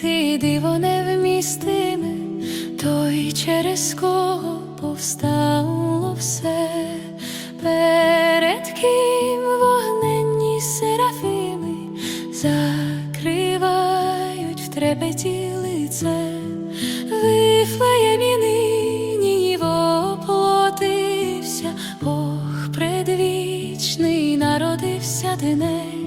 ти диво невмістиме, той через кого повстало все, перед ким вогненні серафими закривають в трепеті лице, вифлеємі нині воплотився, Бог предвічний народився днесь,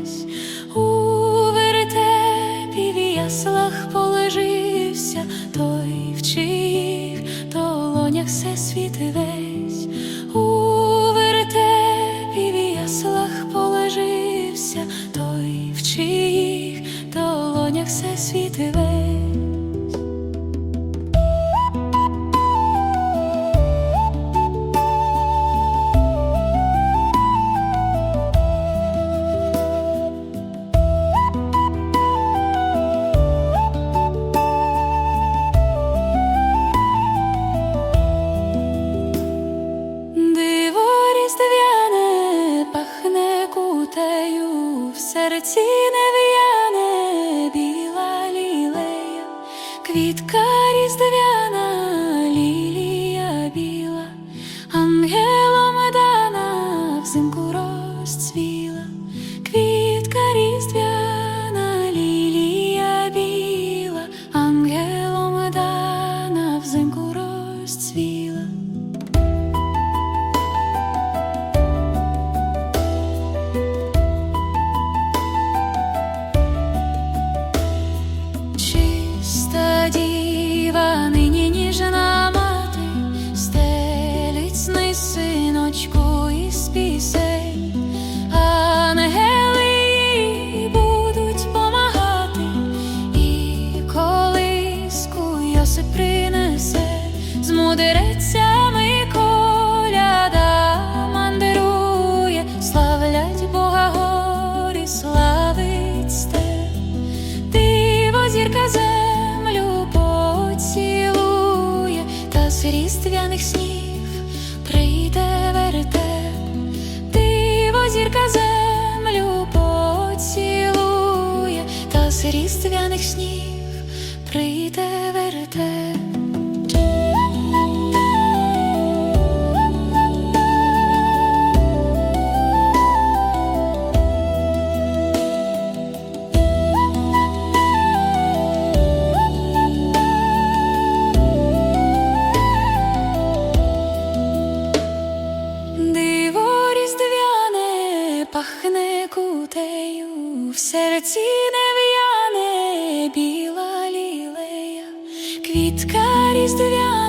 квітка різдвяна, лілія біла, ангелом дана взимку розцвіла, мудрецями коляда мандирує, славлять Бога горі, славить степ. Диво зірка землю поцілує, та з різдвяних снів прийде вертеп. Диво зірка землю поцілує, та з різдвяних снів прийде вертеп. Пахне кутею, в серці нев'яне біла лілея, квітка різдвяна,